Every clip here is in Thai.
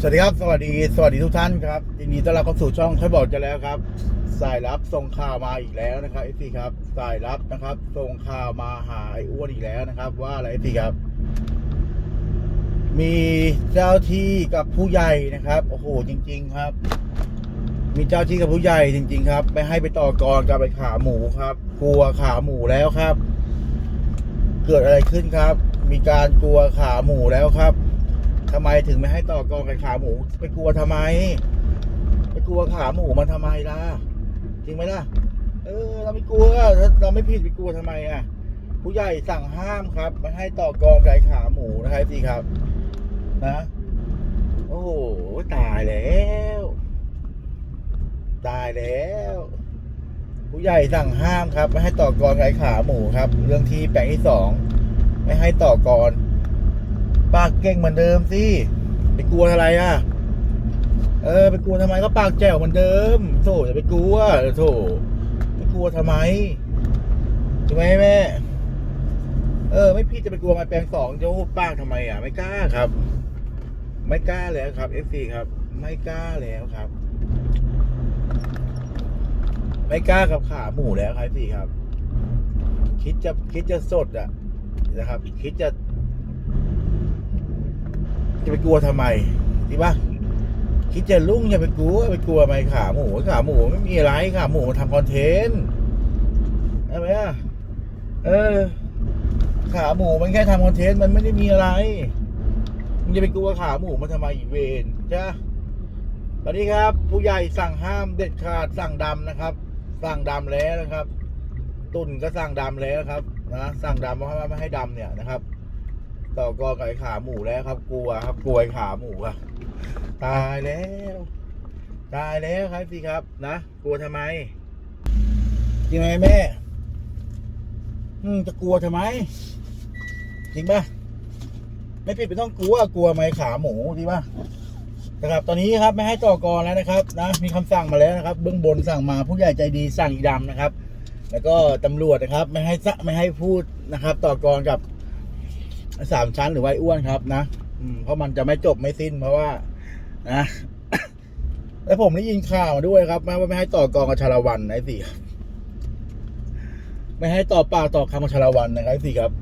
สวัสดีครับ สวัสดี สวัสดีทุกท่านครับยินดีต้อนรับเข้าสู่ช่องค่อยบอกจะแล้วครับ สายลับส่งข่าวมาอีกแล้วนะครับเอซีครับ สายลับนะครับส่งข่าวมาหาไอ้อ้วนอีกแล้วนะครับ ว่าอะไรเอซีครับ มีเจ้าที่กับผู้ใหญ่นะครับโอ้โหจริง ๆครับ มีเจ้าที่กับผู้ใหญ่จริง ๆ ครับไม่ให้ไปต่อกรกับไปขาหมูครับ กลัวขาหมูแล้วครับ เกิดอะไรขึ้นครับ มีการกลัวขาหมูแล้วครับ ทำไมถึงไม่ให้ต่อกรกับขาหมู ไปกลัวทำไม ไปกลัวขาหมูมันทำไมล่ะ จริงไหมล่ะ เออ เราไม่กลัวเราไม่ผิดไปกลัวทำไมอะ ผู้ใหญ่สั่งห้ามครับไม่ให้ต่อกรกับขาหมูนะครับพี่ครับ นะ โอ้โหตายแล้ว ตายแล้ว ผู้ใหญ่สั่งห้ามครับ ไม่ให้ต่อกรไกับขาหมูครับ เรื่องที่แปลงที่สองไม่ให้ต่อกร ปากเก่งเหมือนเดิมสิไปกลัวอะไรอะ เออ ไปกลัวทำไมก็ปากแจ๋วเหมือนเดิมโถอย่าไปกลัวโถไปกลัวทำไมถูกไหมแม่ เออ ไม่พี่จะไปกลัวม้แปลงสองจะพูดปากทำไมอะ ไม่กล้าครับ ไม่กล้าแล้วครับเอฟซีครับ ไม่กล้าแล้วครับ ไม่กล้ากับขาหมูแล้วครับพี่ครับ คิดจะคิดจะสดอะนะครับ คิดจะ จะไปกลัวทำไมดีปะคิดจะลุ่งอย่าไปกลัวไปกลัวไหมขาหมูขาหมูไม่มีอะไรขาหมูมาทำคอนเทนต์ใช่ไหมอะเออ ขาหมูมันแค่ทำคอนเทนต์มันไม่ได้มีอะไรมึงจะไปกลัวขาหมูมันทำไมอีเวนจ้ะสวัสดีครับ ผู้ใหญ่สั่งห้ามเด็ดขาดสั่งดำนะครับ สั่งดำแล้วนะครับ ตุ่นก็สั่งดำแล้วครับนะสั่งดำเพราะว่าไม่ให้ดำเนี่ยนะครับ ต่อกอกับไอ้ขาหมูแล้วครับ กลัวครับกลัวไอ้ขาหมูอะตายแล้ว ตายแล้วครับพี่ครับนะกลัวทำไมจริงไหมแม่อืมจะกลัวทำไม จริงปะไม่ผิดไม่ต้องกลัวกลัวไหมขาหมูจริงปะนะครับตอนนี้ครับไม่ให้ต่อกรแล้วนะครับนะมีคำสั่งมาแล้วนะครับ เบื้องบนสั่งมาผู้ใหญ่ใจดีสั่งอีดำนะครับ แล้วก็ตำรวจนะครับ ไม่ให้สะไม่ให้พูดนะครับ ต่อกรกับ สามชั้นหรือไว้อ้วนครับนะอืมเพราะมันจะไม่จบไม่สิ้นเพราะว่า นะแล้วผมได้ยินข่าวมาด้วยครับแม้ว่าไม่ให้ต่อกองกับชาละวันนะไอ้สี่ครับไม่ให้ต่อปากต่อคำกับชาละวันนะครับไอ้สี่ครับ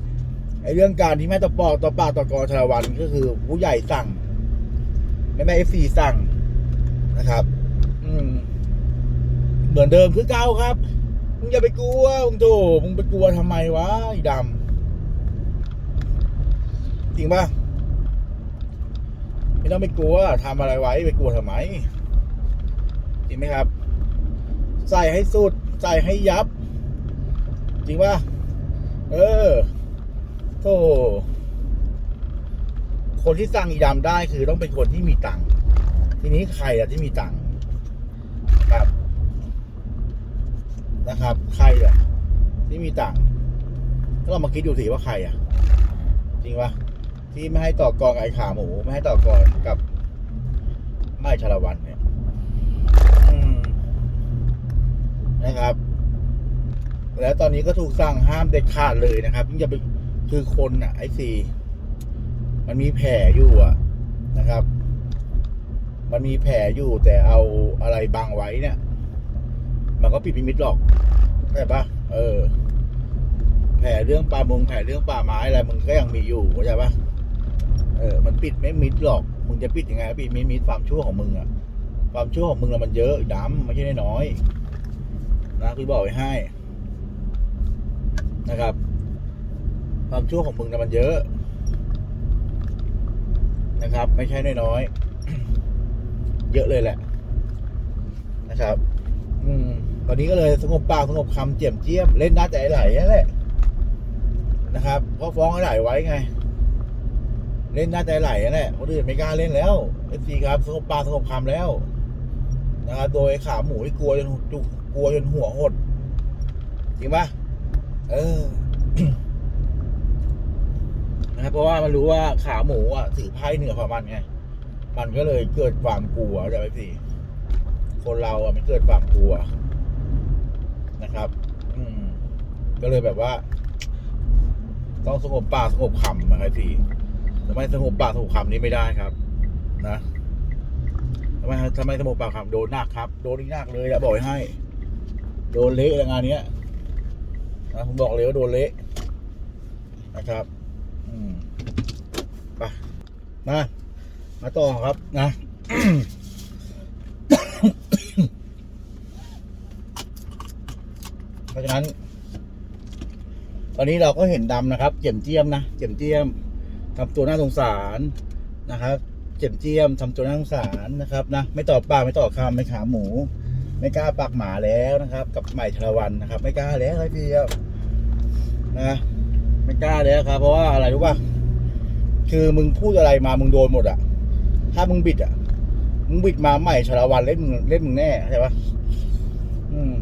ไอ้เรื่องการที่ไม่ต่อปากต่อปากต่อกองชาละวันก็คือ ผู้ใหญ่สั่งไม่แม่ไอ้สี่สั่งนะครับ อืม เหมือนเดิมคือเก่าครับมึงอย่าไปกลัวมึงโถมึงไปกลัวทำไมวะไอ้ดำ จริงป่ะไม่ต้องไปกลัวทำอะไรไว้ไปกลัวทำไมจริงไหมครับ ใส่ให้สุด ใส่ให้ยับ จริงป่ะเออโธ่คนที่สั่งอีดำได้คือต้องเป็นคนที่มีตังค์ทีนี้ใครอะที่มีตังค์ครับนะครับ ใครอะที่มีตังค์ก็ลองมาคิดดูสิว่าใครอะจริงปะ ที่ไม่ให้ต่อกรกับไอ้ขาหมู ไม่ให้ต่อกรกับไม่ชาละวันเนี่ยนะครับ แล้วตอนนี้ก็ถูกสั่งห้ามเด็ดขาดเลยนะครับยิ่งจะไปคือคนอะ ไอ้สี่มันมีแผลอยู่อะนะครับ มันมีแผลอยู่แต่เอาอะไรบังไว้เนี่ย มันก็ปิดมิมิดหรอกใช่ปะเออ แผลเรื่องป่ามงแผลเรื่องป่าไม้อะไรมึงก็ยังมีอยู่เข้าใจปะ เออมันปิดไม่มิดหรอก มึงจะปิดยังไงปิดไม่มิดความชั่วของมึงอะความชั่วของมึงอะมันเยอะดำไม่ใช่น้อยนะคือบอกไว้ให้ นะครับ ความชั่วของมึงนะมันเยอะ นะครับ ไม่ใช่น้อยๆเยอะเลยแหละ นะครับ อืมตอนนี้ก็เลยสงบปากสงบคำเจียมเจียมเล่นหน้าใจไหลนั่นแหละนะครับเพราะฟ้องให้ไหลไว้ไง เล่นหน้าใจไหลนั่นแหละคนอื่นไม่กล้าเล่นแล้วเอฟซีครับสงบปลาสงบคำแล้วนะครับโดยขาหมูที่กลัวจนจุกลัวจนหัวหดจริงปะเออนะครับเพราะว่ามันรู้ว่าขาหมูอะถือไพ่เหนือกว่ามันไงมันก็เลยเกิดความกลัวใช่ไหมพี่คนเราอะมันเกิดความกลัวนะครับ อืม ก็เลยแบบว่า ต้องสงบปากสงบคำนะครับพี่ ทำไมสงบปากสงบคำนี้ไม่ได้ครับ นะทำไมทำไมสมุทรปาการโดนหนักครับ โดนอีกหนักเลยอะบอกให้ โดนเละงานเนี้ยนะผมบอกเลยว่าโดนเละนะครับ อืมไปมามาต่อครับนะเพราะฉะนั้น ตอนนี้เราก็เห็นดำนะครับเจียมเจียมนะเจียมเจียม ทำตัวน่าสงสารนะครับ เจียมเจียมทำตัวน่าสงสารนะครับนะไม่ต่อปากไม่ต่อคำไม่ขาหมู ไม่กล้าปากหมาแล้วนะครับ กับใหม่ชลวันนะครับ ไม่กล้าแล้วครับพี่ครับนะไม่กล้าแล้วครับ เพราะว่าอะไรรู้ป่ะคือมึงพูดอะไรมามึงโดนหมดอะถ้ามึงบิดอะมึงบิดมาใหม่ชลวันเล่นมึงเล่นมึงแน่ใช่ปะอืม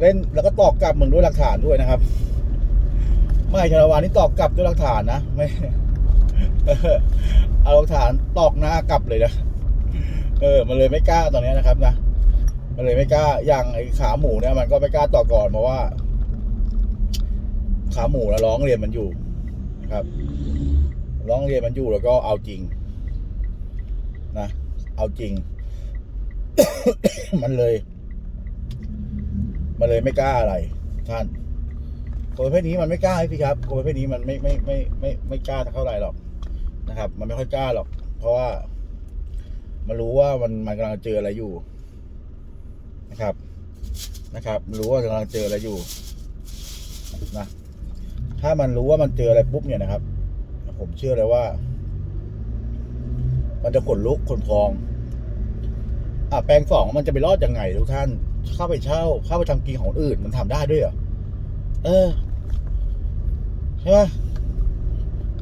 เล่นแล้วก็ตอกกลับมึงด้วยหลักฐานด้วยนะครับ ไม่ชละวานนี่ตอกกลับด้วยหลักฐานนะไม่ เอาหลักฐานตอกหน้ากลับเลยนะ เออ มันเลยไม่กล้าตอนนี้นะครับนะ มันเลยไม่กล้า อย่างไอ้ขาหมูเนี่ยมันก็ไม่กล้าต่อก่อนเพราะว่า ขาหมูแล้วร้องเรียนมันอยู่นะครับ ร้องเรียนมันอยู่แล้วก็เอาจริง นะ เอาจริง มันเลย มันเลยไม่กล้าอะไร ท่านคนประเภทนี้มันไม่กล้าพี่ครับคนประเภทนี้มันไม่ไม่ไม่ไม่ไม่กล้าเท่าไหร่หรอก นะครับ มันไม่ค่อยกล้าหรอก เพราะว่า มันรู้ว่ามันมันกำลังเจออะไรอยู่นะครับ นะครับ รู้ว่ากำลังเจออะไรอยู่นะถ้ามันรู้ว่ามันเจออะไรปุ๊บเนี่ยนะครับ ผมเชื่อเลยว่า มันจะขนลุกขนพอง อะแปลงสองมันจะไปรอดยังไงทุกท่านเข้าไปเช่าเข้าไปทำกินของอื่น มันทำได้ด้วยเหรอเออใช่ไหม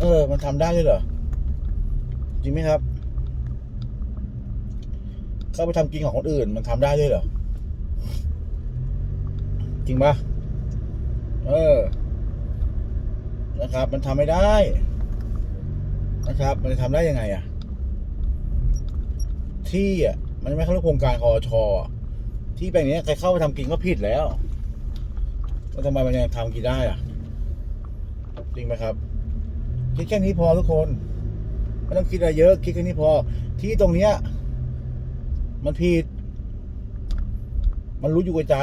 เออ มันทำได้ด้วยเหรอ จริงไหมครับ เข้าไปทำกินของคนอื่น มันทำได้ด้วยเหรอ จริงปะเออ นะครับ มันทำไม่ได้ นะครับ มันจะทำได้ยังไงอะที่อะมันไม่เข้าโครงการคอชอที่แปลงนี้ใครเข้าไปทำกินก็ผิดแล้วแล้วทำไมมันยังทำกินได้อะ จริงไหมครับคิดแค่นี้พอทุกคน ไม่ต้องคิดอะไรเยอะ คิดแค่นี้พอ ที่ตรงเนี้ย มันผิด มันรู้อยู่กับใจ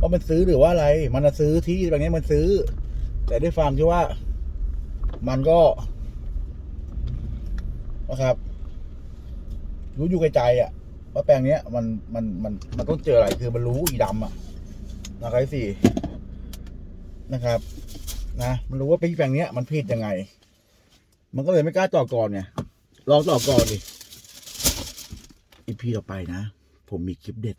ว่ามันซื้อหรือว่าอะไร มันน่ะซื้อที่แบบนี้มันซื้อ แต่ด้วยความที่ว่า มันก็นะครับ รู้อยู่กับใจอะว่าแปลงเนี้ยมันมันมันมันต้องเจออะไรคือมันรู้อีดำอะนะครับสี่นะครับ นะ มันรู้ว่าเป็นแปลงเนี้ยมันผิดยังไง มันก็เลยไม่กล้าต่อก่อนไงลองต่อก่อนดิอีพีต่อไปนะ ผมมีคลิปเด็ด